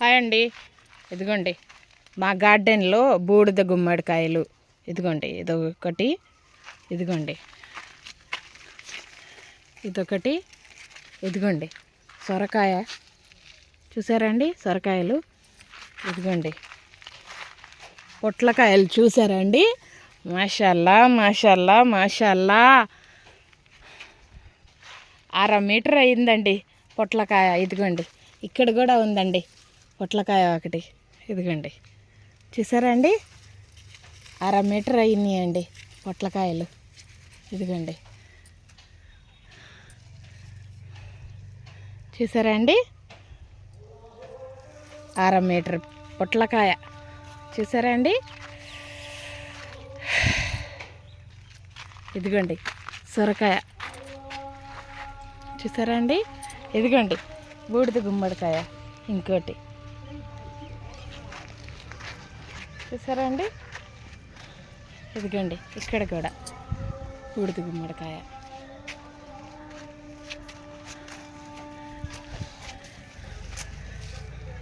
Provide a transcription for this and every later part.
Hi అండి. ఇదిగోండి. మా గార్డెన్లో బూడిద గుమ్మడికాయలు. ఇదిగోండి ఇదొకటి. ఇదిగోండి. ఇదొకటి. ఇదిగోండి. సొరకాయ. చూసారండి సొరకాయలు? ఇదిగోండి. పొట్లకాయలు చూసారండి మాషల్లా మాషల్లా మాషల్లా. అర మీటర్ అయిందండి పొట్లకాయ. ఇదిగోండి. ఇక్కడ కూడా ఉందండి. పొట్లకాయ ఒకటి. ఇదిగోండి. చూసారా అండి? అర మీటర్ అయినాయండి పొట్లకాయలు. ఇదిగోండి. చూసారా అండి? అర మీటర్ పొట్లకాయ. చూసారా అండి? ఇదిగోండి. సొరకాయ. చూసారా అండి? ఇదిగోండి. బూడిద గుమ్మడికాయ ఇంకోటి. చూసారా అండి ఇదిగోండి ఇక్కడ కూడా. బూడిద గుమ్మడికాయ.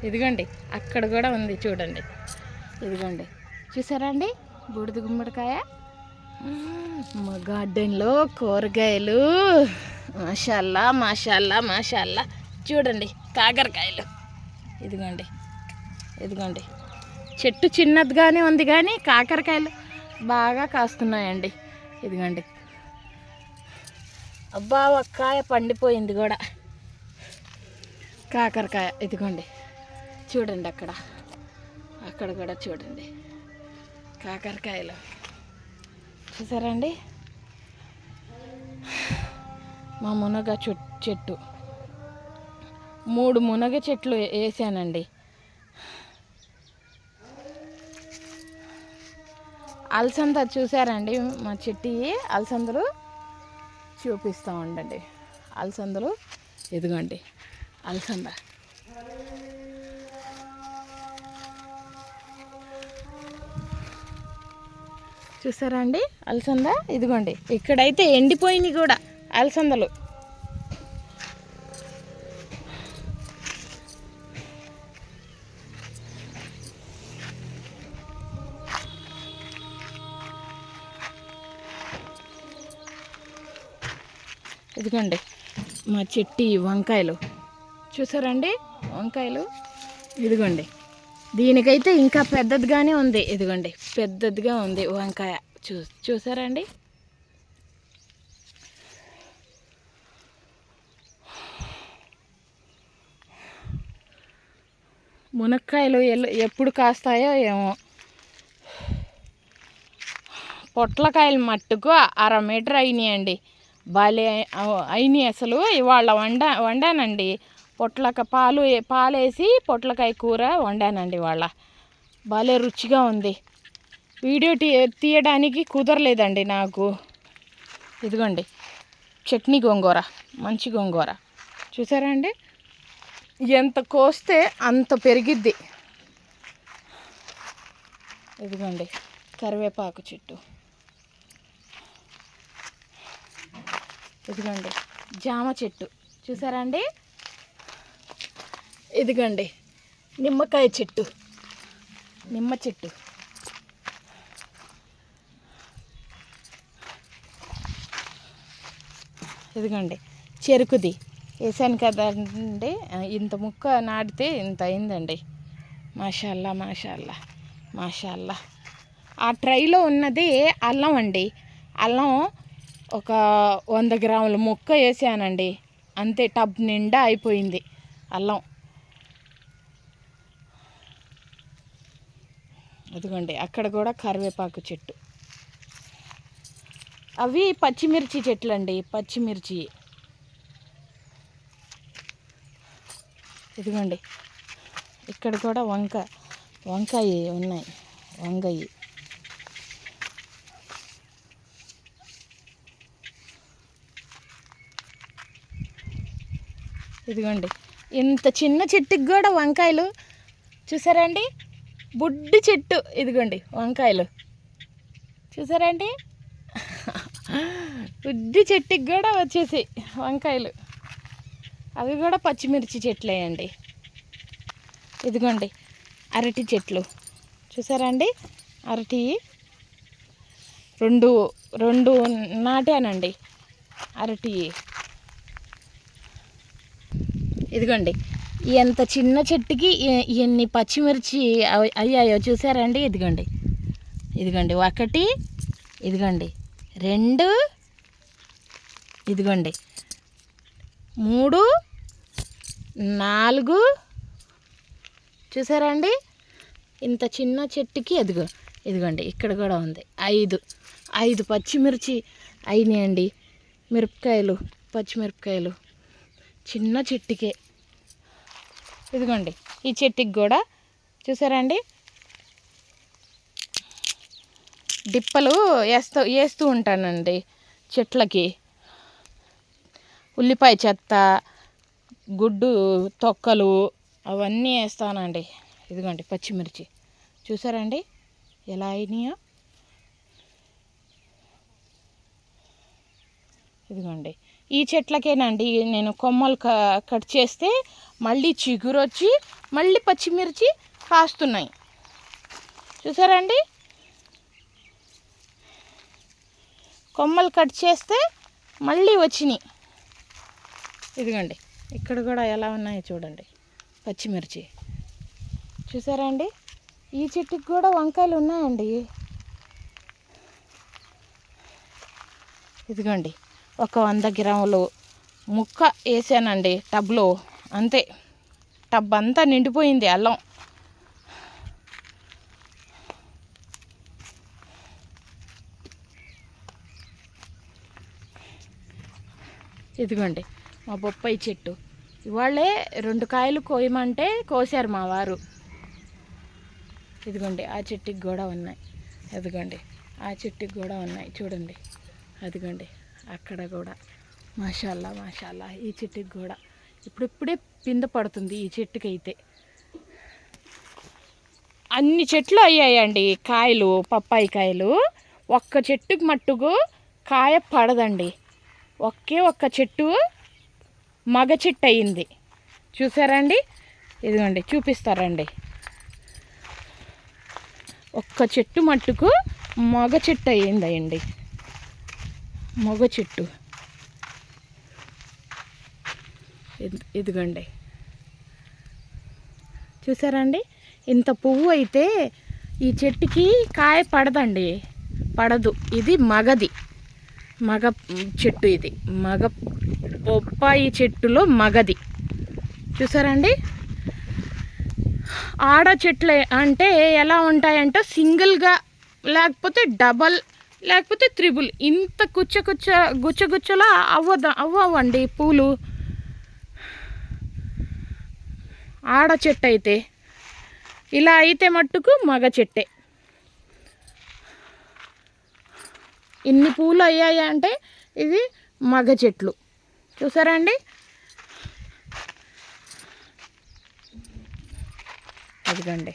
ఇదిగోండి అక్కడ కూడా ఉంది చూడండి. ఇదిగోండి చూసారా అండి బూడిద గుమ్మడికాయ. మా గార్డెన్లో కూరగాయలు. మాషాల్లా మాషాల్లా మాషాల్లా. చూడండి కాకరకాయలు. ఇదిగోండి ఇదిగోండి. చెట్టు చిన్నదిగానే ఉంది కానీ కాకరకాయలు బాగా కాస్తున్నాయండి. ఇదిగోండి. అబ్బా ఒక్కాయ పండిపోయింది కూడా. కాకరకాయ ఇదిగోండి. చూడండి అక్కడ. అక్కడ కూడా చూడండి. కాకరకాయలు. చూసారా అండి మా మునగ చెట్- చెట్టు. మూడు మునగ చెట్లు వేసానండి. అలసంద చూసారండి మా చెట్టి అలసందలు? చూపిస్తూ ఉండండి. అలసందలు ఇదిగోండి అలసంద. చూసారా అండి? అలసంద ఇదిగోండి. ఇక్కడైతే ఎండిపోయినాయి కూడా అలసందలు. ఇదిగోండి మా చెట్టి వంకాయలు. చూసారండి? వంకాయలు. ఇదిగోండి. దీనికైతే ఇంకా పెద్దదిగానే ఉంది. ఇదిగోండి పెద్దదిగా ఉంది వంకాయ. చూ చూసారండి? మునక్కాయలు ఎప్పుడు కాస్తాయో ఏమో. పొట్లకాయలు మట్టుకు అర మీటర్ అయినాయండి. భలే అయినాయి అసలు. ఇవాళ వండ వండానండి. పొట్లక పాలు పాలేసి పొట్లకాయ కూర వండానండి ఇవాళ. భలే రుచిగా ఉంది. వీడియో తీ తీయడానికి కుదరలేదండి నాకు. ఇదిగోండి. చట్నీ గోంగూర మంచి గోంగూర. చూసారా అండి? ఎంత కోస్తే అంత పెరిగిద్ది. ఇదిగోండి కరివేపాకు చెట్టు. ఇదిగోండి జామ చెట్టు. చూసారా అండి? ఇదిగోండి నిమ్మకాయ చెట్టు. నిమ్మ చెట్టు. ఇదిగోండి చెరుకుది. వేసాను కదండి ఇంత ముక్క నాటితే ఇంత అయిందండి. మాషాల్లా మాషాల్లా మాషాల్లా. ఆ ట్రైలో ఉన్నది అల్లం అండి. అల్లం ఒక వంద గ్రాముల ముక్క వేసానండి. అంతే టబ్ నిండా అయిపోయింది అల్లం. అదిగోండి అక్కడ కూడా కరివేపాకు చెట్టు. అవి పచ్చిమిర్చి చెట్లు అండి పచ్చిమిర్చి. ఇదిగోండి ఇక్కడ కూడా వంక వంకాయ ఉన్నాయి వంగయి ఇదిగోండి. ఇంత చిన్న చెట్టుకి కూడా వంకాయలు చూసారా అండి బుడ్డి చెట్టు. ఇదిగోండి వంకాయలు. చూసారా అండి బుడ్డి చెట్టుకి కూడా వచ్చేసి వంకాయలు. అవి కూడా పచ్చిమిర్చి చెట్లేయండి. ఇదిగోండి అరటి చెట్లు. చూసారా అండి అరటి రెండు రెండు నాటానండి. అరటి ఇదిగోండి. ఎంత చిన్న చెట్టుకి ఎన్ని పచ్చిమిర్చి అయ్యాయో చూసారండి? ఇదిగోండి. ఇదిగోండి. ఒకటి ఇదిగోండి. రెండు ఇదిగోండి. మూడు నాలుగు. చూసారండి? ఇంత చిన్న చెట్టుకి ఎదుగు ఇదిగోండి. ఇక్కడ కూడా ఉంది. ఐదు. ఐదు పచ్చిమిర్చి అయినాయండి. మిరపకాయలు పచ్చిమిరపకాయలు. చిన్న చెట్టుకే. ఇదిగోండి ఈ చెట్టుకి కూడా చూసారండి? డిప్పలు వేస్తూ వేస్తూ ఉంటానండి చెట్లకి. ఉల్లిపాయ చెత్త గుడ్డు తొక్కలు అవన్నీ వేస్తానండి. ఇదిగోండి పచ్చిమిర్చి. చూసారండి? ఎలా అయినాయో? ఇదిగోండి ఈ చెట్లకేనండి నేను కొమ్మలు క కట్ చేస్తే మళ్ళీ చిగురు వచ్చి మళ్ళీ పచ్చిమిర్చి కాస్తున్నాయి. చూసారండి? కొమ్మలు కట్ చేస్తే మళ్ళీ వచ్చినాయి. ఇదిగోండి ఇక్కడ కూడా ఎలా ఉన్నాయో చూడండి పచ్చిమిర్చి. చూసారా అండి ఈ చెట్టుకి కూడా వంకాయలు ఉన్నాయండి. ఇదిగోండి ఒక వంద గ్రాములు ముక్క వేసానండి టబ్లో. అంతే. టబ్ అంతా నిండిపోయింది అల్లం. ఇదిగోండి మా బొప్పాయి చెట్టు. ఇవాళే రెండు కాయలు కోయమంటే కోసారు మా వారు. ఇదిగోండి ఆ చెట్టుకి కూడా ఉన్నాయి. అదిగోండి ఆ చెట్టుకి కూడా ఉన్నాయి. చూడండి అదిగోండి. అక్కడ కూడా. మాషాల్లా మాషాల్లా ఈ చెట్టుకి కూడా. ఇప్పుడిప్పుడే పింద పడుతుంది ఈ చెట్టుకి అయితే అన్ని చెట్లు అయ్యాయండి కాయలు పప్పాయి కాయలు. ఒక్క చెట్టుకి మట్టుకు కాయ పడదండి. ఒకే ఒక్క చెట్టు మగ చెట్టు అయింది చూసారండి? ఇదిగోండి చూపిస్తారండి. ఒక్క చెట్టు మట్టుకు మగ చెట్టు అయిందండి మగ చెట్టు. ఇది- ఇదిగోండి. చూసారండి ఇంత పువ్వు అయితే ఈ చెట్టుకి కాయ పడదండి. పడదు. ఇది మగది. మగ చెట్టు ఇది. మగ బొప్పాయి చెట్టులో మగది. చూసారండి ఆడ చెట్లు అంటే ఎలా ఉంటాయంటే సింగిల్గా లేకపోతే డబల్ లేకపోతే త్రిబుల్. ఇంత కుచ్చ కుచ్చ గుచ్చ గుచ్చలా అవ్వద అవ్వవండి పూలు. ఆడ చెట్టు అయితే ఇలా అయితే మట్టుకు మగ చెట్టే. ఇన్ని పూలు అయ్యాయి అంటే ఇది మగ చెట్లు. చూసారా అండి? అదిగండి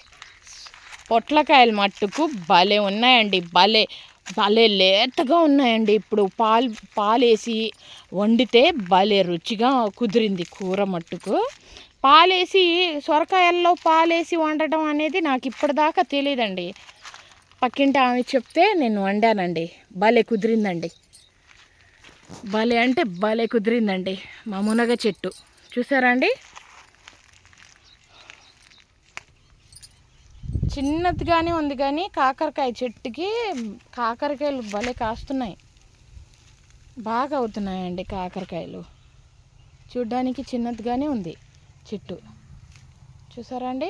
పొట్లకాయలు మట్టుకు భలే ఉన్నాయండి భలే. భలే లేతగా ఉన్నాయండి. ఇప్పుడు పాలు పాలేసి వండితే భలే రుచిగా కుదిరింది కూర మట్టుకు. పాలేసి సొరకాయల్లో పాలేసి వండటం అనేది నాకు ఇప్పటిదాకా తెలియదండి పక్కింటి ఆమె చెప్తే నేను వండానండి. భలే కుదిరిందండి. భలే అంటే భలే కుదిరిందండి. మా మునగ చెట్టు. చూసారా అండి? చిన్నదిగానే ఉంది కానీ కాకరకాయ చెట్టుకి కాకరకాయలు భలే కాస్తున్నాయి. బాగా అవుతున్నాయండి కాకరకాయలు. చూడ్డానికి చిన్నదిగానే ఉంది చెట్టు. చూసారా అండి?